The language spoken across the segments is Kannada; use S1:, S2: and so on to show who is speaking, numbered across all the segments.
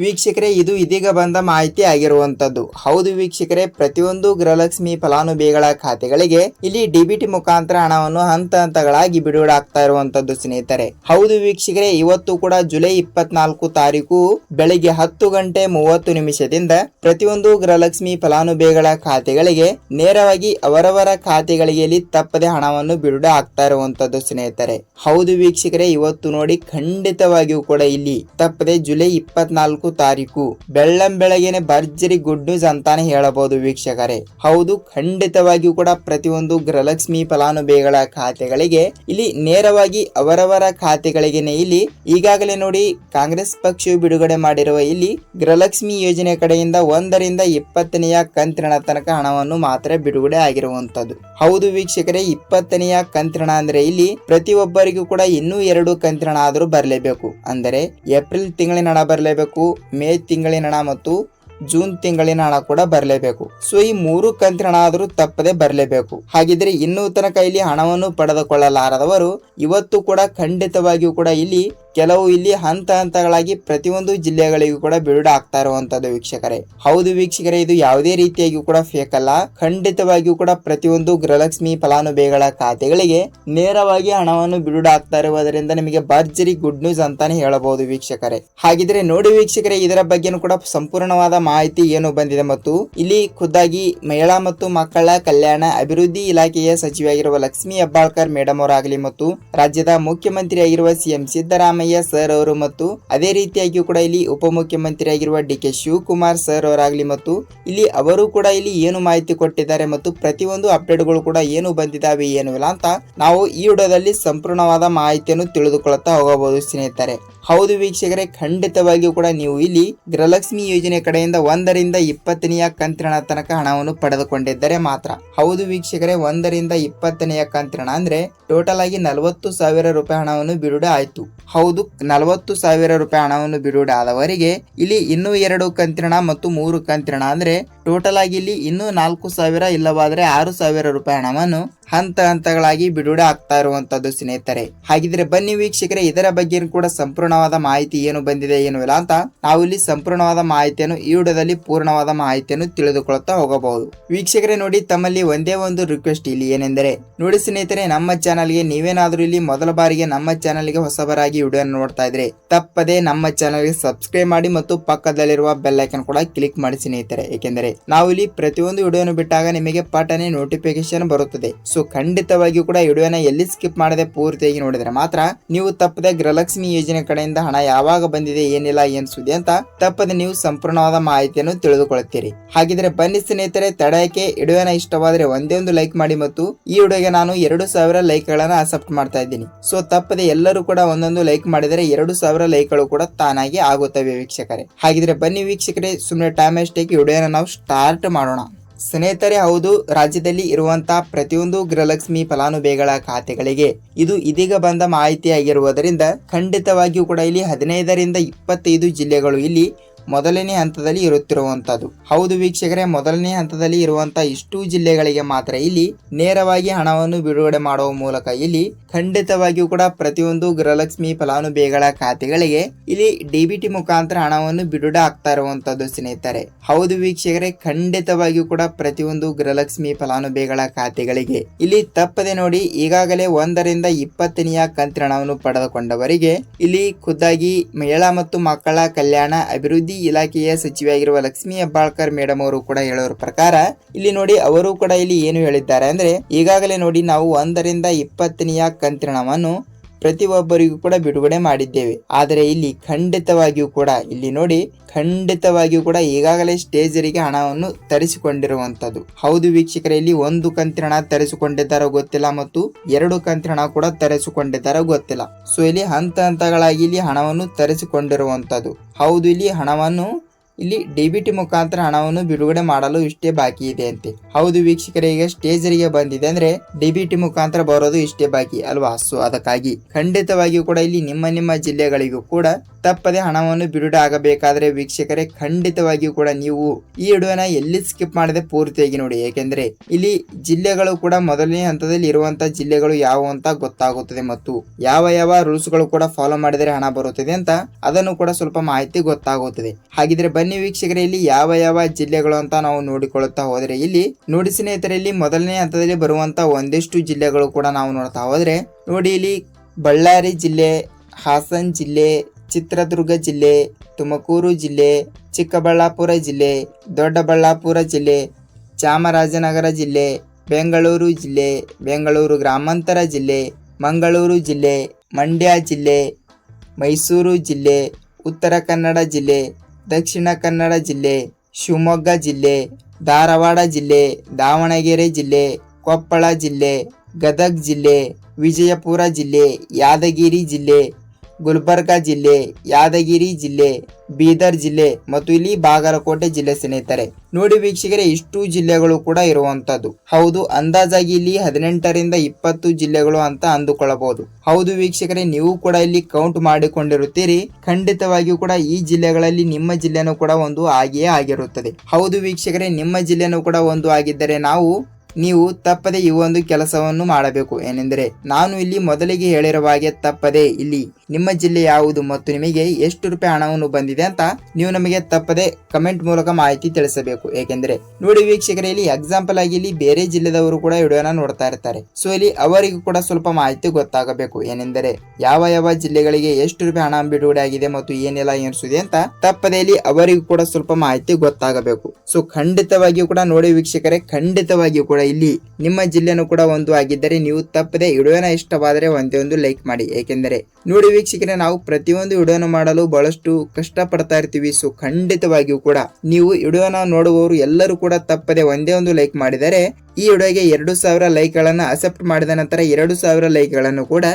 S1: ವೀಕ್ಷಕರೇ, ಇದು ಇದೀಗ ಬಂದ ಮಾಹಿತಿ ಆಗಿರುವಂತದ್ದು ಹೌದು ವೀಕ್ಷಕರೇ, ಪ್ರತಿಯೊಂದು ಗೃಹಲಕ್ಷ್ಮಿ ಫಲಾನುಭವಿಗಳ ಖಾತೆಗಳಿಗೆ ಇಲ್ಲಿ ಡಿಬಿಟಿ ಮುಖಾಂತರ ಹಣವನ್ನು ಹಂತ ಹಂತಗಳಾಗಿ ಬಿಡುಗಡೆ ಇರುವಂತದ್ದು ಸ್ನೇಹಿತರೆ. ಹೌದು ವೀಕ್ಷಕರೇ, ಇವತ್ತು ಕೂಡ ಜುಲೈ ಇಪ್ಪತ್ನಾಲ್ಕು ತಾರೀಕು ಬೆಳಿಗ್ಗೆ ಹತ್ತು ಗಂಟೆ ಮೂವತ್ತು ನಿಮಿಷದಿಂದ ಪ್ರತಿಯೊಂದು ಗೃಹಲಕ್ಷ್ಮಿ ಫಲಾನುಭವಿಗಳ ಖಾತೆಗಳಿಗೆ ನೇರವಾಗಿ ಅವರವರ ಖಾತೆಗಳಿಗೆ ಇಲ್ಲಿ ತಪ್ಪದೆ ಹಣವನ್ನು ಬಿಡುಗಡೆ ಆಗ್ತಾ ಇರುವಂತದ್ದು ಸ್ನೇಹಿತರೆ. ಹೌದು ವೀಕ್ಷಕರೇ, ಇವತ್ತು ನೋಡಿ ಖಂಡಿತವಾಗಿಯೂ ಕೂಡ ಇಲ್ಲಿ ತಪ್ಪದೆ ಜುಲೈ ಇಪ್ಪತ್ನಾಲ್ಕು ತಾರೀಕು. ಬೆಳ್ಳಂ ಬೆಳಗ್ಗೆನೆ ಭರ್ಜರಿ ಗುಡ್ ನ್ಯೂಸ್ ಅಂತಾನೆ ಹೇಳಬಹುದು ವೀಕ್ಷಕರೇ. ಹೌದು, ಖಂಡಿತವಾಗಿಯೂ ಕೂಡ ಪ್ರತಿಯೊಂದು ಗೃಹಲಕ್ಷ್ಮಿ ಫಲಾನುಭವಿಗಳ ಖಾತೆಗಳಿಗೆ ಇಲ್ಲಿ ನೇರವಾಗಿ ಅವರವರ ಖಾತೆಗಳಿಗೆನೆ ಇಲ್ಲಿ ಈಗಾಗಲೇ ನೋಡಿ ಕಾಂಗ್ರೆಸ್ ಪಕ್ಷವು ಬಿಡುಗಡೆ ಮಾಡಿರುವ ಇಲ್ಲಿ ಗೃಹಲಕ್ಷ್ಮಿ ಯೋಜನೆ ಕಡೆಯಿಂದ ಒಂದರಿಂದ ಇಪ್ಪತ್ತನೆಯ ಕಂತಿನ ತನಕ ಹಣವನ್ನು ಮಾತ್ರ ಬಿಡುಗಡೆ ಆಗಿರುವಂತದ್ದು ಹೌದು ವೀಕ್ಷಕರೇ, ಇಪ್ಪತ್ತನೆಯ ಕಂತಿನ ಅಂದ್ರೆ ಇಲ್ಲಿ ಪ್ರತಿಯೊಬ್ಬರಿಗೂ ಕೂಡ ಇನ್ನೂ ಎರಡು ಕಂತಿನ ಆದರೂ ಬರಲೇಬೇಕು. ಅಂದರೆ ಏಪ್ರಿಲ್ ತಿಂಗಳಿನ ಹಣ ಬರಲೇಬೇಕು ಮೇ ತಿಂಗಳಿನ ಹಣ ಮತ್ತು ಜೂನ್ ತಿಂಗಳಿನ ಹಣ ಕೂಡ ಬರಲೇಬೇಕು. ಸೊ, ಈ ಮೂರು ಕಂತಿನ ಹಣ ಆದರೂ ತಪ್ಪದೆ ಬರಲೇಬೇಕು. ಹಾಗಿದ್ರೆ ಇನ್ನೂ ತನಕ ಇಲ್ಲಿ ಹಣವನ್ನು ಪಡೆದುಕೊಳ್ಳಲಾರದವರು ಇವತ್ತು ಕೂಡ ಖಂಡಿತವಾಗಿಯೂ ಕೂಡ ಇಲ್ಲಿ ಕೆಲವು ಇಲ್ಲಿ ಹಂತ ಹಂತಗಳಾಗಿ ಪ್ರತಿಯೊಂದು ಜಿಲ್ಲೆಗಳಿಗೂ ಕೂಡ ಬಿಡುಗಡೆ ಆಗ್ತಾ ಇರುವಂತದ್ದು ವೀಕ್ಷಕರೇ. ಹೌದು ವೀಕ್ಷಕರೇ, ಇದು ಯಾವುದೇ ರೀತಿಯಾಗಿಯೂ ಕೂಡ ಫೇಕ್ ಅಲ್ಲ. ಖಂಡಿತವಾಗಿಯೂ ಕೂಡ ಪ್ರತಿಯೊಂದು ಗೃಹಲಕ್ಷ್ಮಿ ಫಲಾನುಭವಿಗಳ ಖಾತೆಗಳಿಗೆ ನೇರವಾಗಿ ಹಣವನ್ನು ಬಿಡುಗಡೆ ಆಗ್ತಾ ಇರುವುದರಿಂದ ನಿಮಗೆ ಭರ್ಜರಿ ಗುಡ್ ನ್ಯೂಸ್ ಅಂತಾನೆ ಹೇಳಬಹುದು ವೀಕ್ಷಕರೇ. ಹಾಗಿದ್ರೆ ನೋಡಿ ವೀಕ್ಷಕರೇ, ಇದರ ಬಗ್ಗೆನೂ ಕೂಡ ಸಂಪೂರ್ಣವಾದ ಮಾಹಿತಿ ಏನು ಬಂದಿದೆ ಮತ್ತು ಇಲ್ಲಿ ಖುದ್ದಾಗಿ ಮಹಿಳಾ ಮತ್ತು ಮಕ್ಕಳ ಕಲ್ಯಾಣ ಅಭಿವೃದ್ಧಿ ಇಲಾಖೆಯ ಸಚಿವೆಯಾಗಿರುವ ಲಕ್ಷ್ಮಿ ಹೆಬ್ಬಾಳ್ಕರ್ ಮೇಡಮ್ ಅವರಾಗಲಿ ಮತ್ತು ರಾಜ್ಯದ ಮುಖ್ಯಮಂತ್ರಿಯಾಗಿರುವ ಸಿಎಂ ಸಿದ್ದರಾಮಯ್ಯ ಸರ್ ಅವರು ಮತ್ತು ಅದೇ ರೀತಿಯಾಗಿಯೂ ಕೂಡ ಇಲ್ಲಿ ಉಪಮುಖ್ಯಮಂತ್ರಿ ಆಗಿರುವ ಡಿ ಕೆ ಶಿವಕುಮಾರ್ ಸರ್ ಅವರಾಗಲಿ ಮತ್ತು ಇಲ್ಲಿ ಅವರು ಕೂಡ ಇಲ್ಲಿ ಏನು ಮಾಹಿತಿ ಕೊಟ್ಟಿದ್ದಾರೆ ಮತ್ತು ಪ್ರತಿಯೊಂದು ಅಪ್ಡೇಟ್ಗಳು ಕೂಡ ಏನು ಬಂದಿದ್ದಾವೆ ಏನು ಇಲ್ಲ ಅಂತ ನಾವು ಈ ವಿಡಿಯೋದಲ್ಲಿ ಸಂಪೂರ್ಣವಾದ ಮಾಹಿತಿಯನ್ನು ತಿಳಿದುಕೊಳ್ಳುತ್ತಾ ಹೋಗಬಹುದು ಸ್ನೇಹಿತರೆ. ಹೌದು ವೀಕ್ಷಕರೇ, ಖಂಡಿತವಾಗಿಯೂ ಕೂಡ ನೀವು ಇಲ್ಲಿ ಗೃಹಲಕ್ಷ್ಮಿ ಯೋಜನೆ ಕಡೆಯಿಂದ ಒಂದರಿಂದ ಇಪ್ಪತ್ತನೆಯ ಕಂತಿನ ತನಕ ಹಣವನ್ನು ಪಡೆದುಕೊಂಡಿದ್ದರೆ ಮಾತ್ರ. ಹೌದು ವೀಕ್ಷಕರೇ, ಒಂದರಿಂದ ಇಪ್ಪತ್ತನೆಯ ಕಂತಿನ ಅಂದ್ರೆ ಟೋಟಲ್ ಆಗಿ ನಲವತ್ತು ಸಾವಿರ ರೂಪಾಯಿ ಹಣವನ್ನು ಬಿಡುಗಡೆ ಆಯ್ತು. ಹೌದು ನಲವತ್ತು ಸಾವಿರ ರೂಪಾಯಿ ಹಣವನ್ನು ಬಿಡುಗಡೆ ಆದವರಿಗೆ ಇಲ್ಲಿ ಇನ್ನೂ ಎರಡು ಕಂತಿನ ಮತ್ತು ಮೂರು ಕಂತಿನ ಅಂದ್ರೆ ಟೋಟಲ್ ಆಗಿ ಇಲ್ಲಿ ಇನ್ನೂ ನಾಲ್ಕು ಸಾವಿರ ಇಲ್ಲವಾದ್ರೆ ಆರು ಸಾವಿರ ರೂಪಾಯಿ ಹಣವನ್ನು ಹಂತ ಹಂತಗಳಾಗಿ ಬಿಡುಗಡೆ ಆಗ್ತಾ ಇರುವಂತದ್ದು ಸ್ನೇಹಿತರೆ. ಹಾಗಿದ್ರೆ ಬನ್ನಿ ವೀಕ್ಷಕರೇ, ಇದರ ಬಗ್ಗೆ ಕೂಡ ಸಂಪೂರ್ಣವಾದ ಮಾಹಿತಿ ಏನು ಬಂದಿದೆ ಏನು ಇಲ್ಲ ಅಂತ ನಾವು ಇಲ್ಲಿ ಸಂಪೂರ್ಣವಾದ ಮಾಹಿತಿಯನ್ನು ಈ ವಿಡಿಯೋದಲ್ಲಿ ಪೂರ್ಣವಾದ ಮಾಹಿತಿಯನ್ನು ತಿಳಿದುಕೊಳ್ಳುತ್ತಾ ಹೋಗಬಹುದು. ವೀಕ್ಷಕರೇ, ನೋಡಿ, ತಮ್ಮಲ್ಲಿ ಒಂದೇ ಒಂದು ರಿಕ್ವೆಸ್ಟ್ ಇಲ್ಲಿ ಏನೆಂದರೆ, ನೋಡಿ ಸ್ನೇಹಿತರೆ, ನಮ್ಮ ಚಾನಲ್ಗೆ ನೀವೇನಾದ್ರೂ ಇಲ್ಲಿ ಮೊದಲ ಬಾರಿಗೆ ನಮ್ಮ ಚಾನಲ್ಗೆ ಹೊಸಬರಾಗಿ ವಿಡಿಯೋ ನೋಡ್ತಾ ಇದ್ರೆ, ತಪ್ಪದೆ ನಮ್ಮ ಚಾನಲ್ಗೆ ಸಬ್ಸ್ಕ್ರೈಬ್ ಮಾಡಿ ಮತ್ತು ಪಕ್ಕದಲ್ಲಿರುವ ಬೆಲ್ ಐಕನ್ ಕೂಡ ಕ್ಲಿಕ್ ಮಾಡಿ ಸ್ನೇಹಿತರೆ. ಏಕೆಂದರೆ ನಾವು ಇಲ್ಲಿ ಪ್ರತಿಯೊಂದು ವಿಡಿಯೋನು ಬಿಟ್ಟಾಗ ನಿಮಗೆ ಪಟನೆ ನೋಟಿಫಿಕೇಶನ್ ಬರುತ್ತದೆ. ಸೊ ಖಂಡಿತವಾಗಿಯೂ ಕೂಡ ವಿಡಿಯೋನ ಎಲ್ಲಿ ಸ್ಕಿಪ್ ಮಾಡದೆ ಪೂರ್ತಿಯಾಗಿ ನೋಡಿದ್ರೆ ಮಾತ್ರ ನೀವು ತಪ್ಪದೆ ಗೃಹಲಕ್ಷ್ಮಿ ಯೋಜನೆ ಕಡೆಯಿಂದ ಹಣ ಯಾವಾಗ ಬಂದಿದೆ, ಏನಿಲ್ಲ, ಏನ್ ಸುದ್ದಿ ಅಂತ ತಪ್ಪದೆ ನೀವು ಸಂಪೂರ್ಣವಾದ ಮಾಹಿತಿಯನ್ನು ತಿಳಿದುಕೊಳ್ಳುತ್ತೀರಿ. ಹಾಗಿದ್ರೆ ಬನ್ನಿ ಸ್ನೇಹಿತರೆ ತಡೆಯಕ್ಕೆ ವಿಡಿಯೋನ ಇಷ್ಟವಾದ್ರೆ ಒಂದೇ ಒಂದು ಲೈಕ್ ಮಾಡಿ ಮತ್ತು ಈ ವಿಡಿಯೋಗೆ ನಾನು ಎರಡು ಸಾವಿರ ಲೈಕ್ ಗಳನ್ನ ಅಕ್ಸೆಪ್ಟ್ ಮಾಡ್ತಾ ಇದ್ದೀನಿ. ಸೊ, ತಪ್ಪದೆ ಎಲ್ಲರೂ ಕೂಡ ಒಂದೊಂದು ಲೈಕ್ ಮಾಡಿದರೆ ಎರಡು ಸಾವಿರ ಲೈಕ್ಗಳು ಕೂಡ ತಾನಾಗಿ ಆಗುತ್ತವೆ ವೀಕ್ಷಕರೇ. ಹಾಗಿದ್ರೆ ಬನ್ನಿ ವೀಕ್ಷಕರೇ ಸುಮ್ಮನೆ ಟೈಮ್ ಅಷ್ಟೇಕೆ ವಿಡಿಯೋನ ನಾವು ಸ್ಟಾರ್ಟ್ ಮಾಡೋಣ. ಸ್ನೇಹಿತರೆ, ಹೌದು, ರಾಜ್ಯದಲ್ಲಿ ಇರುವಂತಹ ಪ್ರತಿಯೊಂದು ಗೃಹಲಕ್ಷ್ಮಿ ಫಲಾನುಭವಿಗಳ ಖಾತೆಗಳಿಗೆ ಇದು ಇದೀಗ ಬಂದ ಮಾಹಿತಿಯಾಗಿರುವುದರಿಂದ ಖಂಡಿತವಾಗಿಯೂ ಕೂಡ ಇಲ್ಲಿ ಹದಿನೈದರಿಂದ ಇಪ್ಪತ್ತೈದು ಜಿಲ್ಲೆಗಳು ಇಲ್ಲಿ ಮೊದಲನೇ ಹಂತದಲ್ಲಿ ಇರುತ್ತಿರುವಂಥದ್ದು ಹೌದು ವೀಕ್ಷಕರೇ, ಮೊದಲನೇ ಹಂತದಲ್ಲಿ ಇರುವಂತಹ ಇಷ್ಟು ಜಿಲ್ಲೆಗಳಿಗೆ ಮಾತ್ರ ಇಲ್ಲಿ ನೇರವಾಗಿ ಹಣವನ್ನು ಬಿಡುಗಡೆ ಮಾಡುವ ಮೂಲಕ ಇಲ್ಲಿ ಖಂಡಿತವಾಗಿಯೂ ಕೂಡ ಪ್ರತಿಯೊಂದು ಗೃಹಲಕ್ಷ್ಮಿ ಫಲಾನುಭವಿಗಳ ಖಾತೆಗಳಿಗೆ ಇಲ್ಲಿ ಡಿಬಿಟಿ ಮುಖಾಂತರ ಹಣವನ್ನು ಬಿಡುಗಡೆ ಆಗ್ತಾ ಇರುವಂತದ್ದು ಸ್ನೇಹಿತರೆ. ಹೌದು ವೀಕ್ಷಕರೇ, ಖಂಡಿತವಾಗಿಯೂ ಕೂಡ ಪ್ರತಿಯೊಂದು ಗೃಹಲಕ್ಷ್ಮಿ ಫಲಾನುಭವಿಗಳ ಖಾತೆಗಳಿಗೆ ಇಲ್ಲಿ ತಪ್ಪದೆ ನೋಡಿ ಈಗಾಗಲೇ ಒಂದರಿಂದ ಇಪ್ಪತ್ತನೆಯ ಕಂತಿನ ಹಣವನ್ನು ಪಡೆದುಕೊಂಡವರಿಗೆ ಇಲ್ಲಿ ಖುದ್ದಾಗಿ ಮಹಿಳಾ ಮತ್ತು ಮಕ್ಕಳ ಕಲ್ಯಾಣ ಅಭಿವೃದ್ಧಿ ಇಲಾಖೆಯ ಸಚಿವೆಯಾಗಿರುವ ಲಕ್ಷ್ಮಿ ಹೆಬ್ಬಾಳ್ಕರ್ ಮೇಡಮ್ ಅವರು ಕೂಡ ಹೇಳೋರ ಪ್ರಕಾರ, ಇಲ್ಲಿ ನೋಡಿ ಅವರು ಕೂಡ ಇಲ್ಲಿ ಏನು ಹೇಳಿದ್ದಾರೆ ಅಂದ್ರೆ, ಈಗಾಗಲೇ ನೋಡಿ ನಾವು ಒಂದರಿಂದ ಇಪ್ಪತ್ತನೆಯ ಕಂತಿನ ಹಣವನ್ನು ಪ್ರತಿಯೊಬ್ಬರಿಗೂ ಕೂಡ ಬಿಡುಗಡೆ ಮಾಡಿದ್ದೇವೆ. ಆದರೆ ಇಲ್ಲಿ ಖಂಡಿತವಾಗಿಯೂ ಕೂಡ, ಇಲ್ಲಿ ನೋಡಿ, ಖಂಡಿತವಾಗಿಯೂ ಕೂಡ ಈಗಾಗಲೇ ಸ್ಟೇಜರಿಗೆ ಹಣವನ್ನು ತರಿಸಿಕೊಂಡಿರುವಂತದ್ದು ಹೌದು ವೀಕ್ಷಕರ, ಇಲ್ಲಿ ಒಂದು ಕಂತಿನ ಹಣ ತರಿಸಿಕೊಂಡಿದ್ದಾರೋ ಗೊತ್ತಿಲ್ಲ ಮತ್ತು ಎರಡು ಕಂತಿನ ಹಣ ಕೂಡ ತರಿಸಿಕೊಂಡಿದ್ದಾರೋ ಗೊತ್ತಿಲ್ಲ. ಸೊ ಇಲ್ಲಿ ಹಂತ ಹಂತಗಳಾಗಿ ಇಲ್ಲಿ ಹಣವನ್ನು ತರಿಸಿಕೊಂಡಿರುವಂತದ್ದು ಹೌದು, ಇಲ್ಲಿ ಹಣವನ್ನು ಇಲ್ಲಿ ಡಿಬಿಟಿ ಮುಖಾಂತರ ಹಣವನ್ನು ಬಿಡುಗಡೆ ಮಾಡಲು ಇಷ್ಟೇ ಬಾಕಿ ಇದೆ ಅಂತೆ. ಹೌದು ವೀಕ್ಷಕರಿಗೆ ಸ್ಟೇಜರಿಗೆ ಬಂದಿದೆ ಅಂದ್ರೆ ಡಿಬಿಟಿ ಮುಖಾಂತರ ಬರೋದು ಇಷ್ಟೇ ಬಾಕಿ ಅಲ್ವಾ? ಸೊ ಅದಕ್ಕಾಗಿ ಖಂಡಿತವಾಗಿಯೂ ಕೂಡ ಇಲ್ಲಿ ನಿಮ್ಮ ನಿಮ್ಮ ಜಿಲ್ಲೆಗಳಿಗೂ ಕೂಡ ತಪ್ಪದೆ ಹಣವನ್ನು ಬಿಡುಗಡೆ ಆಗಬೇಕಾದರೆ ವೀಕ್ಷಕರೇ, ಖಂಡಿತವಾಗಿಯೂ ಕೂಡ ನೀವು ಈ ವಿಡಿಯೋನ ಎಲ್ಲಿ ಸ್ಕಿಪ್ ಮಾಡದೆ ಪೂರ್ತಿಯಾಗಿ ನೋಡಿ. ಏಕೆಂದರೆ ಇಲ್ಲಿ ಜಿಲ್ಲೆಗಳು ಕೂಡ ಮೊದಲನೇ ಹಂತದಲ್ಲಿ ಇರುವಂತಹ ಜಿಲ್ಲೆಗಳು ಯಾವುವು ಅಂತ ಗೊತ್ತಾಗುತ್ತದೆ ಮತ್ತು ಯಾವ ಯಾವ ರೂಲ್ಸ್ಗಳು ಕೂಡ ಫಾಲೋ ಮಾಡಿದರೆ ಹಣ ಬರುತ್ತದೆ ಅಂತ ಅದನ್ನು ಕೂಡ ಸ್ವಲ್ಪ ಮಾಹಿತಿ ಗೊತ್ತಾಗುತ್ತದೆ. ಹಾಗಿದ್ರೆ ಬನ್ನಿ ವೀಕ್ಷಕರೇ, ಇಲ್ಲಿ ಯಾವ ಯಾವ ಜಿಲ್ಲೆಗಳು ಅಂತ ನಾವು ನೋಡಿಕೊಳ್ಳುತ್ತಾ ಹೋದ್ರೆ, ಇಲ್ಲಿ ನೋಡಿ ಸ್ನೇಹಿತರೆ, ಇಲ್ಲಿ ಮೊದಲನೇ ಹಂತದಲ್ಲಿ ಬರುವಂತ ಒಂದಿಷ್ಟು ಜಿಲ್ಲೆಗಳು ಕೂಡ ನಾವು ನೋಡ್ತಾ ಹೋದ್ರೆ, ನೋಡಿ ಇಲ್ಲಿ ಬಳ್ಳಾರಿ ಜಿಲ್ಲೆ, ಹಾಸನ್ ಜಿಲ್ಲೆ ಚಿತ್ರದುರ್ಗ ಜಿಲ್ಲೆ, ತುಮಕೂರು ಜಿಲ್ಲೆ, ಚಿಕ್ಕಬಳ್ಳಾಪುರ ಜಿಲ್ಲೆ, ದೊಡ್ಡಬಳ್ಳಾಪುರ ಜಿಲ್ಲೆ, ಚಾಮರಾಜನಗರ ಜಿಲ್ಲೆ, ಬೆಂಗಳೂರು ಜಿಲ್ಲೆ, ಬೆಂಗಳೂರು ಗ್ರಾಮಾಂತರ ಜಿಲ್ಲೆ, ಮಂಗಳೂರು ಜಿಲ್ಲೆ, ಮಂಡ್ಯ ಜಿಲ್ಲೆ, ಮೈಸೂರು ಜಿಲ್ಲೆ, ಉತ್ತರ ಕನ್ನಡ ಜಿಲ್ಲೆ, ದಕ್ಷಿಣ ಕನ್ನಡ ಜಿಲ್ಲೆ, ಶಿವಮೊಗ್ಗ ಜಿಲ್ಲೆ, ಧಾರವಾಡ ಜಿಲ್ಲೆ, ದಾವಣಗೆರೆ ಜಿಲ್ಲೆ, ಕೊಪ್ಪಳ ಜಿಲ್ಲೆ, ಗದಗ್ ಜಿಲ್ಲೆ, ವಿಜಯಪುರ ಜಿಲ್ಲೆ, ಯಾದಗಿರಿ ಜಿಲ್ಲೆ ಗುಲ್ಬರ್ಗಾ ಜಿಲ್ಲೆ, ಯಾದಗಿರಿ ಜಿಲ್ಲೆ, ಬೀದರ್ ಜಿಲ್ಲೆ ಮತ್ತು ಇಲ್ಲಿ ಬಾಗಲಕೋಟೆ ಜಿಲ್ಲೆ ಸ್ನೇಹಿತರೆ. ನೋಡಿ ವೀಕ್ಷಕರೇ, ಇಷ್ಟು ಜಿಲ್ಲೆಗಳು ಕೂಡ ಇರುವಂತದ್ದು ಹೌದು, ಅಂದಾಜಾಗಿ ಇಲ್ಲಿ ಹದಿನೆಂಟರಿಂದ ಇಪ್ಪತ್ತು ಜಿಲ್ಲೆಗಳು ಅಂತ ಅಂದುಕೊಳ್ಳಬಹುದು ಹೌದು ವೀಕ್ಷಕರೇ, ನೀವು ಕೂಡ ಇಲ್ಲಿ ಕೌಂಟ್ ಮಾಡಿಕೊಂಡಿರುತ್ತೀರಿ. ಖಂಡಿತವಾಗಿಯೂ ಕೂಡ ಈ ಜಿಲ್ಲೆಗಳಲ್ಲಿ ನಿಮ್ಮ ಜಿಲ್ಲೆನೂ ಕೂಡ ಒಂದು ಆಗಿಯೇ ಆಗಿರುತ್ತದೆ. ಹೌದು ವೀಕ್ಷಕರೇ, ನಿಮ್ಮ ಜಿಲ್ಲೆನೂ ಕೂಡ ಒಂದು ಆಗಿದ್ದರೆ ನಾವು, ನೀವು ತಪ್ಪದೆ ಈ ಒಂದು ಕೆಲಸವನ್ನು ಮಾಡಬೇಕು. ಏನೆಂದರೆ, ನಾನು ಇಲ್ಲಿ ಮೊದಲಿಗೆ ಹೇಳಿರುವ ಹಾಗೆ ತಪ್ಪದೆ ಇಲ್ಲಿ ನಿಮ್ಮ ಜಿಲ್ಲೆ ಯಾವುದು ಮತ್ತು ನಿಮಗೆ ಎಷ್ಟು ರೂಪಾಯಿ ಹಣವನ್ನು ಬಂದಿದೆ ಅಂತ ನೀವು ನಮಗೆ ತಪ್ಪದೆ ಕಮೆಂಟ್ ಮೂಲಕ ಮಾಹಿತಿ ತಿಳಿಸಬೇಕು. ಏಕೆಂದರೆ ನೋಡಿ ವೀಕ್ಷಕರ, ಇಲ್ಲಿ ಎಕ್ಸಾಂಪಲ್ ಆಗಿ ಇಲ್ಲಿ ಬೇರೆ ಜಿಲ್ಲೆದವರು ಕೂಡ ವಿಡಿಯೋನ ನೋಡ್ತಾ ಇರ್ತಾರೆ. ಸೊ ಇಲ್ಲಿ ಅವರಿಗೂ ಕೂಡ ಸ್ವಲ್ಪ ಮಾಹಿತಿ ಗೊತ್ತಾಗಬೇಕು. ಏನೆಂದರೆ ಯಾವ ಯಾವ ಜಿಲ್ಲೆಗಳಿಗೆ ಎಷ್ಟು ರೂಪಾಯಿ ಹಣ ಬಿಡುಗಡೆ ಆಗಿದೆ ಮತ್ತು ಏನೆಲ್ಲ ಎನಿಸಿದೆ ಅಂತ ತಪ್ಪದೇ ಇಲ್ಲಿ ಅವರಿಗೂ ಕೂಡ ಸ್ವಲ್ಪ ಮಾಹಿತಿ ಗೊತ್ತಾಗಬೇಕು. ಸೊ ಖಂಡಿತವಾಗಿಯೂ ಕೂಡ ನೋಡಿ ವೀಕ್ಷಕರೇ, ಖಂಡಿತವಾಗಿಯೂ ಕೂಡ ಇಲ್ಲಿ ನಿಮ್ಮ ಜಿಲ್ಲೆನೂ ಕೂಡ ಒಂದು ಆಗಿದ್ದರೆ ನೀವು ತಪ್ಪದೆ ವಿಡಿಯೋನ ಇಷ್ಟವಾದರೆ ಒಂದೇ ಒಂದು ಲೈಕ್ ಮಾಡಿ. ಏಕೆಂದರೆ ನೋಡಿ ವೀಕ್ಷಕರೇ, ನಾವು ಪ್ರತಿಯೊಂದು ವಿಡಿಯೋನ ಮಾಡಲು ಬಹಳಷ್ಟು ಕಷ್ಟ ಪಡ್ತಾ ಇರ್ತೀವಿ. ಸೊ ಖಂಡಿತವಾಗಿಯೂ ಕೂಡ ನೀವು ವಿಡಿಯೋನ ನೋಡುವವರು ಎಲ್ಲರೂ ಕೂಡ ತಪ್ಪದೆ ಒಂದೇ ಒಂದು ಲೈಕ್ ಮಾಡಿದರೆ, ಈ ವಿಡಿಯೋಗೆ ಎರಡು ಸಾವಿರ ಲೈಕ್ಗಳನ್ನು ಅಕ್ಸೆಪ್ಟ್ ಮಾಡಿದ ನಂತರ ಎರಡು ಸಾವಿರ ಲೈಕ್ಗಳನ್ನು ಕೂಡ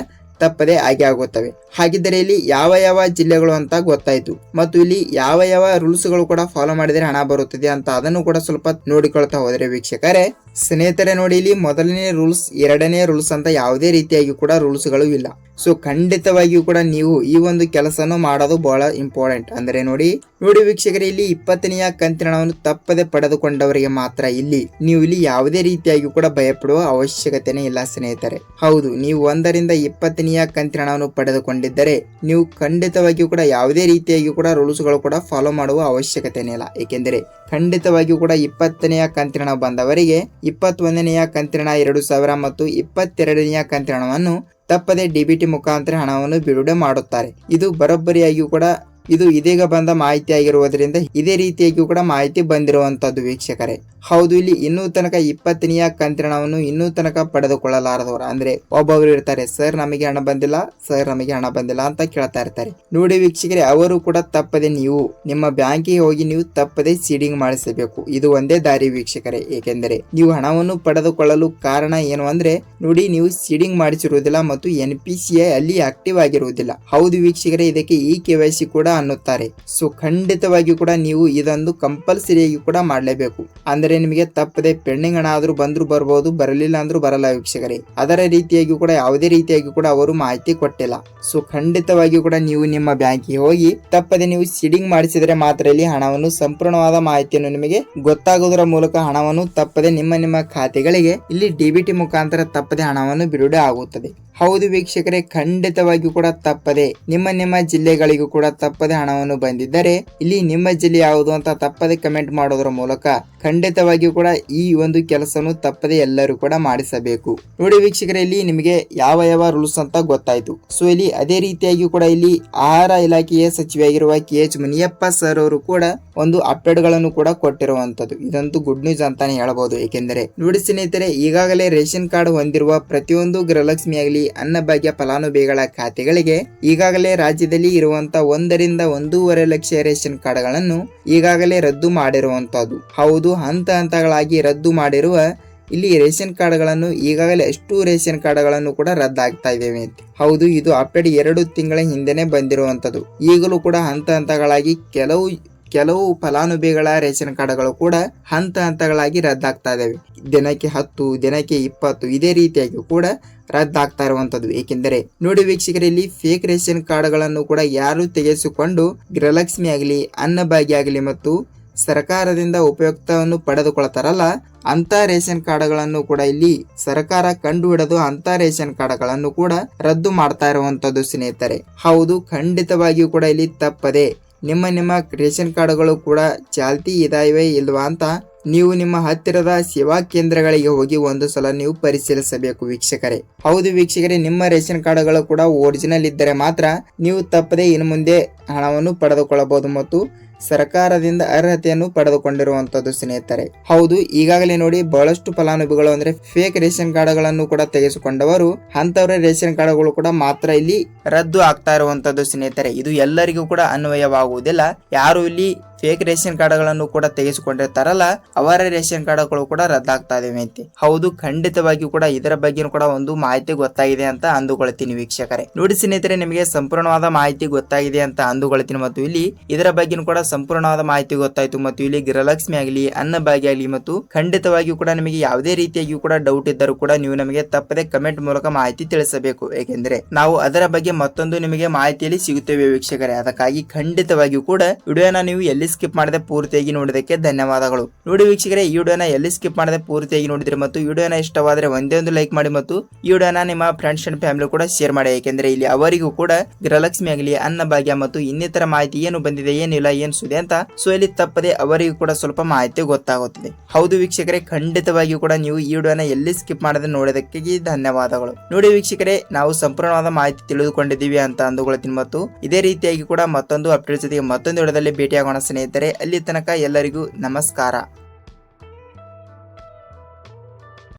S1: ತಪ್ಪದೆ ಆಗಿ ಆಗುತ್ತವೆ. ಹಾಗಿದ್ದರೆ ಇಲ್ಲಿ ಯಾವ ಯಾವ ಜಿಲ್ಲೆಗಳು ಅಂತ ಗೊತ್ತಾಯಿತು. ಮತ್ತು ಇಲ್ಲಿ ಯಾವ ಯಾವ ರೂಲ್ಸ್ಗಳು ಕೂಡ ಫಾಲೋ ಮಾಡಿದರೆ ಹಣ ಬರುತ್ತದೆ ಅಂತ ಅದನ್ನು ಕೂಡ ಸ್ವಲ್ಪ ನೋಡಿಕೊಳ್ತಾ ಹೋದರೆ ವೀಕ್ಷಕರೇ. ಸ್ನೇಹಿತರೆ, ನೋಡಿ, ಇಲ್ಲಿ ಮೊದಲನೇ ರೂಲ್ಸ್, ಎರಡನೇ ರೂಲ್ಸ್ ಅಂತ ಯಾವುದೇ ರೀತಿಯಾಗಿ ಕೂಡ ರೂಲ್ಸ್ಗಳು ಇಲ್ಲ. ಸೊ ಖಂಡಿತವಾಗಿಯೂ ಕೂಡ ನೀವು ಈ ಒಂದು ಕೆಲಸನ ಮಾಡೋದು ಬಹಳ ಇಂಪಾರ್ಟೆಂಟ್ ಅಂದ್ರೆ ನೋಡಿ ನೋಡಿ ವೀಕ್ಷಕರೇ, ಇಲ್ಲಿ ಇಪ್ಪತ್ತನೆಯ ಕಂತಿನ ಹಣವನ್ನು ತಪ್ಪದೆ ಪಡೆದುಕೊಂಡವರಿಗೆ ಮಾತ್ರ ಇಲ್ಲಿ ನೀವು ಇಲ್ಲಿ ಯಾವುದೇ ರೀತಿಯಾಗಿ ಕೂಡ ಭಯಪಡುವ ಅವಶ್ಯಕತೆನೇ ಇಲ್ಲ ಸ್ನೇಹಿತರೆ. ಹೌದು, ನೀವು ಒಂದರಿಂದ ಇಪ್ಪತ್ತನೆಯ ಕಂತಿನ ಹಣವನ್ನು ಪಡೆದುಕೊಂಡಿದ್ದರೆ ನೀವು ಖಂಡಿತವಾಗಿಯೂ ಕೂಡ ಯಾವುದೇ ರೀತಿಯಾಗಿ ಕೂಡ ರೂಲ್ಸ್ಗಳು ಕೂಡ ಫಾಲೋ ಮಾಡುವ ಅವಶ್ಯಕತೆನೇ ಇಲ್ಲ. ಏಕೆಂದರೆ ಖಂಡಿತವಾಗಿಯೂ ಕೂಡ ಇಪ್ಪತ್ತನೆಯ ಕಂತಿನ ಬಂದವರಿಗೆ ಇಪ್ಪತ್ತೊಂದನೆಯ ಕಂತಿನ ಎರಡು ಸಾವಿರ ಮತ್ತು ಇಪ್ಪತ್ತೆರಡನೆಯ ಕಂತಿನ ಹಣವನ್ನು ತಪ್ಪದೆ ಡಿಬಿಟಿ ಮುಖಾಂತರ ಹಣವನ್ನು ಬಿಡುಗಡೆ ಮಾಡುತ್ತಾರೆ. ಇದು ಬರೋಬ್ಬರಿಯಾಗಿಯೂ ಕೂಡ ಇದು ಇದೀಗ ಬಂದ ಮಾಹಿತಿ ಆಗಿರುವುದರಿಂದ ಇದೇ ರೀತಿಯಾಗಿ ಕೂಡ ಮಾಹಿತಿ ಬಂದಿರುವಂತದ್ದು ವೀಕ್ಷಕರೇ. ಹೌದು, ಇಲ್ಲಿ ಇನ್ನೂ ತನಕ ಇಪ್ಪತ್ತನೆಯ ಕಂತಿನ ಹಣವನ್ನು ಇನ್ನೂ ತನಕ ಪಡೆದುಕೊಳ್ಳಲಾರದವರು. ಅಂದ್ರೆ ಒಬ್ಬೊಬ್ರು ಇರ್ತಾರೆ, ಸರ್, ನಮಗೆ ಹಣ ಬಂದಿಲ್ಲ, ಸರ್, ನಮಗೆ ಹಣ ಬಂದಿಲ್ಲ ಅಂತ ಕೇಳ್ತಾ ಇರ್ತಾರೆ. ನೋಡಿ ವೀಕ್ಷಕರೇ, ಅವರು ಕೂಡ ತಪ್ಪದೆ ನೀವು, ನಿಮ್ಮ ಬ್ಯಾಂಕಿಗೆ ಹೋಗಿ ನೀವು ತಪ್ಪದೆ ಸೀಡಿಂಗ್ ಮಾಡಿಸಬೇಕು. ಇದು ಒಂದೇ ದಾರಿ ವೀಕ್ಷಕರೇ. ಏಕೆಂದರೆ ನೀವು ಹಣವನ್ನು ಪಡೆದುಕೊಳ್ಳಲು ಕಾರಣ ಏನು ಅಂದ್ರೆ, ನೋಡಿ ನೀವು ಸೀಡಿಂಗ್ ಮಾಡಿಸಿರುವುದಿಲ್ಲ ಮತ್ತು ಎನ್ ಪಿ ಸಿ ಐ ಅಲ್ಲಿ ಆಕ್ಟಿವ್ ಆಗಿರುವುದಿಲ್ಲ. ಹೌದು ವೀಕ್ಷಕರೇ, ಇದಕ್ಕೆ ಈ ಕೆ ವೈ ಸಿ ಕೂಡ ಅನ್ನುತ್ತಾರೆ. ಸೊ ಖಂಡಿತವಾಗಿ ಕೂಡ ನೀವು ಇದೊಂದು ಕಂಪಲ್ಸರಿಯಾಗಿ ಕೂಡ ಮಾಡಲೇಬೇಕು. ಅಂದರೆ ನಿಮಗೆ ತಪ್ಪದೆ ಪೆಂಡಿಂಗ್ ಹಣ ಆದರೂ ಬಂದ್ರು ಬರಬಹುದು ಬರಲಿಲ್ಲ ಅಂದ್ರೂ ಬರಲ್ಲ ವೀಕ್ಷಕರೇ. ಅದರ ರೀತಿಯಾಗಿ ಕೂಡ, ಯಾವುದೇ ರೀತಿಯಾಗಿ ಕೂಡ ಅವರು ಮಾಹಿತಿ ಕೊಟ್ಟಿಲ್ಲ. ಸೊ ಖಂಡಿತವಾಗಿ ಕೂಡ ನೀವು ನಿಮ್ಮ ಬ್ಯಾಂಕಿಗೆ ಹೋಗಿ ತಪ್ಪದೆ ನೀವು ಸೀಡಿಂಗ್ ಮಾಡಿಸಿದರೆ ಮಾತ್ರ ಇಲ್ಲಿ ಹಣವನ್ನು ಸಂಪೂರ್ಣವಾದ ಮಾಹಿತಿಯನ್ನು ನಿಮಗೆ ಗೊತ್ತಾಗುವುದರ ಮೂಲಕ ಹಣವನ್ನು ತಪ್ಪದೆ ನಿಮ್ಮ ನಿಮ್ಮ ಖಾತೆಗಳಿಗೆ ಇಲ್ಲಿ ಡಿಬಿಟಿ ಮುಖಾಂತರ ತಪ್ಪದೆ ಹಣವನ್ನು ಬಿಡುಗಡೆ ಆಗುತ್ತದೆ. ಹೌದು ವೀಕ್ಷಕರೇ, ಖಂಡಿತವಾಗಿಯೂ ಕೂಡ ತಪ್ಪದೆ ನಿಮ್ಮ ನಿಮ್ಮ ಜಿಲ್ಲೆಗಳಿಗೂ ಕೂಡ ತಪ್ಪದೆ ಹಣವನ್ನು ಬಂದಿದ್ದರೆ ಇಲ್ಲಿ ನಿಮ್ಮ ಜಿಲ್ಲೆ ಯಾವುದು ಅಂತ ತಪ್ಪದೆ ಕಮೆಂಟ್ ಮಾಡೋದ್ರ ಮೂಲಕ ಖಂಡಿತವಾಗಿಯೂ ಕೂಡ ಈ ಒಂದು ಕೆಲಸವನ್ನು ತಪ್ಪದೆ ಎಲ್ಲರೂ ಕೂಡ ಮಾಡಿಸಬೇಕು. ನೋಡಿ ವೀಕ್ಷಕರೇ, ಇಲ್ಲಿ ನಿಮಗೆ ಯಾವ ಯಾವ ರೂಲ್ಸ್ ಅಂತ ಗೊತ್ತಾಯ್ತು. ಸೊ ಇಲ್ಲಿ ಅದೇ ರೀತಿಯಾಗಿ ಕೂಡ ಇಲ್ಲಿ ಆಹಾರ ಇಲಾಖೆಯ ಸಚಿವೆಯಾಗಿರುವ ಕೆ ಎಚ್ ಮುನಿಯಪ್ಪ ಸರ್ ಅವರು ಕೂಡ ಒಂದು ಅಪ್ಡೇಟ್ಗಳನ್ನು ಕೂಡ ಕೊಟ್ಟಿರುವಂತದ್ದು ಇದಂತೂ ಗುಡ್ ನ್ಯೂಸ್ ಅಂತಾನೆ ಹೇಳಬಹುದು ಏಕೆಂದರೆ, ನೋಡಿ ಸ್ನೇಹಿತರೆ, ಈಗಾಗಲೇ ರೇಷನ್ ಕಾರ್ಡ್ ಹೊಂದಿರುವ ಪ್ರತಿಯೊಂದು ಗೃಹಲಕ್ಷ್ಮಿ ಆಗಲಿ ಅನ್ನಭಾಗ್ಯ ಫಲಾನುಭವಿಗಳ ಖಾತೆಗಳಿಗೆ ಈಗಾಗಲೇ ರಾಜ್ಯದಲ್ಲಿ ಇರುವಂತ ಒಂದರಿಂದ ಒಂದೂವರೆ ಲಕ್ಷ ರೇಷನ್ ಕಾರ್ಡ್ಗಳನ್ನು ಈಗಾಗಲೇ ರದ್ದು ಮಾಡಿರುವಂತಹದ್ದು. ಹೌದು, ಹಂತ ಹಂತಗಳಾಗಿ ರದ್ದು ಮಾಡಿರುವ ಇಲ್ಲಿ ರೇಷನ್ ಕಾರ್ಡ್ಗಳನ್ನು ಈಗಾಗಲೇ ಅಷ್ಟು ರೇಷನ್ ಕಾರ್ಡ್ಗಳನ್ನು ಕೂಡ ರದ್ದಾಗ್ತಾ ಇದ್ದೇವೆ ಹೌದು, ಇದು ಅಪ್ಡೇಟ್ ಎರಡು ತಿಂಗಳ ಹಿಂದೆನೆ ಬಂದಿರುವಂತದ್ದು ಈಗಲೂ ಕೂಡ ಹಂತ ಹಂತಗಳಾಗಿ ಕೆಲವು ಕೆಲವು ಫಲಾನುಭವಿಗಳ ರೇಷನ್ ಕಾರ್ಡ್ಗಳು ಕೂಡ ಹಂತ ಹಂತಗಳಾಗಿ ರದ್ದಾಗ್ತಾ ಇದ್ದಾವೆ ದಿನಕ್ಕೆ ಹತ್ತು, ದಿನಕ್ಕೆ ಇಪ್ಪತ್ತು ಇದೇ ರೀತಿಯಾಗಿ ಕೂಡ ರದ್ದಾಗ್ತಾ ಇರುವಂತದ್ದು. ಏಕೆಂದರೆ ನೋಡಿ ವೀಕ್ಷಕರಲ್ಲಿ ಫೇಕ್ ರೇಷನ್ ಕಾರ್ಡ್ಗಳನ್ನು ಕೂಡ ಯಾರು ತೆಗೆಸಿಕೊಂಡು ಗೃಹಲಕ್ಷ್ಮಿ ಆಗಲಿ, ಅನ್ನಭಾಗ್ಯ ಆಗಲಿ ಮತ್ತು ಸರ್ಕಾರದಿಂದ ಉಪಯುಕ್ತವನ್ನು ಪಡೆದುಕೊಳ್ತಾರಲ್ಲ ಅಂತ ರೇಷನ್ ಕಾರ್ಡ್ಗಳನ್ನು ಕೂಡ ಇಲ್ಲಿ ಸರ್ಕಾರ ಕಂಡು ಹಿಡಿದು ಅಂತ ರೇಷನ್ ಕಾರ್ಡ್ಗಳನ್ನು ಕೂಡ ರದ್ದು ಮಾಡ್ತಾ ಇರುವಂತದ್ದು ಸ್ನೇಹಿತರೆ. ಹೌದು, ಖಂಡಿತವಾಗಿಯೂ ಕೂಡ ಇಲ್ಲಿ ತಪ್ಪದೆ ನಿಮ್ಮ ನಿಮ್ಮ ರೇಷನ್ ಕಾರ್ಡ್ಗಳು ಕೂಡ ಚಾಲ್ತಿ ಇದಾವೆ ಇಲ್ವಾ ಅಂತ ನೀವು ನಿಮ್ಮ ಹತ್ತಿರದ ಸೇವಾ ಕೇಂದ್ರಗಳಿಗೆ ಹೋಗಿ ಒಂದು ಸಲ ನೀವು ಪರಿಶೀಲಿಸಬೇಕು ವೀಕ್ಷಕರೇ. ಹೌದು ವೀಕ್ಷಕರೇ, ನಿಮ್ಮ ರೇಷನ್ ಕಾರ್ಡ್ಗಳು ಕೂಡ ಒರಿಜಿನಲ್ ಇದ್ದರೆ ಮಾತ್ರ ನೀವು ತಪ್ಪದೆ ಇನ್ನು ಮುಂದೆ ಹಣವನ್ನು ಪಡೆದುಕೊಳ್ಳಬಹುದು ಮತ್ತು ಸರ್ಕಾರದಿಂದ ಅರ್ಹತೆಯನ್ನು ಪಡೆದುಕೊಂಡಿರುವಂತದ್ದು ಸ್ನೇಹಿತರೆ. ಹೌದು, ಈಗಾಗಲೇ ನೋಡಿ ಬಹಳಷ್ಟು ಫಲಾನುಭವಿಗಳು ಅಂದ್ರೆ ಫೇಕ್ ರೇಷನ್ ಕಾರ್ಡ್ಗಳನ್ನು ಕೂಡ ತೆಗೆಸಿಕೊಂಡವರು. ಅಂತವರ ರೇಷನ್ ಕಾರ್ಡ್ಗಳು ಕೂಡ ಮಾತ್ರ ಇಲ್ಲಿ ರದ್ದು ಆಗ್ತಾ ಇರುವಂತದ್ದು ಸ್ನೇಹಿತರೆ. ಇದು ಎಲ್ಲರಿಗೂ ಕೂಡ ಅನ್ವಯವಾಗುವುದಿಲ್ಲ. ಯಾರು ಇಲ್ಲಿ ಫೇಕ್ ರೇಷನ್ ಕಾರ್ಡ್ಗಳನ್ನು ಕೂಡ ತೆಗೆಸಿಕೊಂಡಿರ್ತಾರಲ್ಲ ಅವರ ರೇಷನ್ ಕಾರ್ಡ್ಗಳು ಕೂಡ ರದ್ದಾಗ್ತಾ ಇದಾವೆ ಅಂತ ಹೌದು ಖಂಡಿತವಾಗಿಯೂ ಕೂಡ ಇದರ ಬಗ್ಗೆ ಕೂಡ ಒಂದು ಮಾಹಿತಿ ಗೊತ್ತಾಗಿದೆ ಅಂತ ಅಂದುಕೊಳ್ತೀನಿ ವೀಕ್ಷಕರೇ. ನೋಡಿ ಸ್ನೇಹಿತರೆ, ನಿಮಗೆ ಸಂಪೂರ್ಣವಾದ ಮಾಹಿತಿ ಗೊತ್ತಾಗಿದೆ ಅಂತ ಅಂದುಕೊಳ್ತೀನಿ. ಮತ್ತು ಇಲ್ಲಿ ಇದರ ಬಗ್ಗೆ ಕೂಡ ಸಂಪೂರ್ಣವಾದ ಮಾಹಿತಿ ಗೊತ್ತಾಯ್ತು. ಮತ್ತು ಇಲ್ಲಿ ಗೃಹಲಕ್ಷ್ಮಿ ಆಗಲಿ ಅನ್ನಭಾಗ್ಯ ಆಗಲಿ, ಮತ್ತು ಖಂಡಿತವಾಗಿಯೂ ಕೂಡ ನಿಮಗೆ ಯಾವುದೇ ರೀತಿಯಾಗಿಯೂ ಕೂಡ ಡೌಟ್ ಇದ್ದರೂ ಕೂಡ ನೀವು ನಮಗೆ ತಪ್ಪದೆ ಕಮೆಂಟ್ ಮೂಲಕ ಮಾಹಿತಿ ತಿಳಿಸಬೇಕು. ಏಕೆಂದರೆ ನಾವು ಅದರ ಬಗ್ಗೆ ಮತ್ತೊಂದು ನಿಮಗೆ ಮಾಹಿತಿಯಲ್ಲಿ ಸಿಗುತ್ತೇವೆ ವೀಕ್ಷಕರೇ. ಅದಕ್ಕಾಗಿ ಖಂಡಿತವಾಗಿಯೂ ಕೂಡ ವಿಡಿಯೋನ ನೀವು ಎಲ್ಲಿ ಸ್ಕಿಪ್ ಮಾಡದೆ ಪೂರ್ತಿಯಾಗಿ ನೋಡಿದಕ್ಕೆ ಧನ್ಯವಾದಗಳು. ನೋಡಿ ವೀಕ್ಷಕರೇ, ಈ ವಿಡಿಯೋನ ಎಲ್ಲಿ ಸ್ಕಿಪ್ ಮಾಡದೆ ಪೂರ್ತಿಯಾಗಿ ನೋಡಿದ್ರೆ ಮತ್ತು ವಿಡಿಯೋನ ಇಷ್ಟವಾದರೆ ಒಂದೇ ಒಂದು ಲೈಕ್ ಮಾಡಿ ಮತ್ತು ಈ ವಿಡಿಯೋನ ನಿಮ್ಮ ಫ್ರೆಂಡ್ಸ್ ಅಂಡ್ ಫ್ಯಾಮಿಲಿ ಕೂಡ ಶೇರ್ ಮಾಡಿ. ಯಾಕೆಂದ್ರೆ ಇಲ್ಲಿ ಅವರಿಗೂ ಕೂಡ ಗೃಹಲಕ್ಷ್ಮಿ ಆಗಲಿ ಅನ್ನಭಾಗ್ಯ ಮತ್ತು ಇನ್ನಿತರ ಮಾಹಿತಿ ಏನು ಬಂದಿದೆ, ಏನಿಲ್ಲ, ಏನ್ ಸುದೆ ಅಂತ ಸೊ ಇಲ್ಲಿ ತಪ್ಪದೆ ಅವರಿಗೂ ಕೂಡ ಸ್ವಲ್ಪ ಮಾಹಿತಿ ಗೊತ್ತಾಗುತ್ತದೆ. ಹೌದು ವೀಕ್ಷಕರೇ ಖಂಡಿತವಾಗಿ ಕೂಡ ನೀವು ಈ ವಿಡಿಯೋನ ಎಲ್ಲಿ ಸ್ಕಿಪ್ ಮಾಡದೆ ನೋಡೋದಕ್ಕೆ ಧನ್ಯವಾದಗಳು. ನೋಡಿ ವೀಕ್ಷಕರೇ, ನಾವು ಸಂಪೂರ್ಣವಾದ ಮಾಹಿತಿ ತಿಳಿದುಕೊಂಡಿದ್ದೀವಿ ಅಂತ ಅಂದುಕೊಳ್ತೀನಿ ಮತ್ತು ಇದೇ ರೀತಿಯಾಗಿ ಕೂಡ ಮತ್ತೊಂದು ಅಪ್ಡೇಟ್ ಜೊತೆಗೆ ಮತ್ತೊಂದು ವಿಡಿಯೋದಲ್ಲಿ ಭೇಟಿಯಾಗೋಣ ಸ್ನೇಹಿತರೆ ಅಲ್ಲಿ ತನಕ ಎಲ್ಲರಿಗೂ ನಮಸ್ಕಾರ.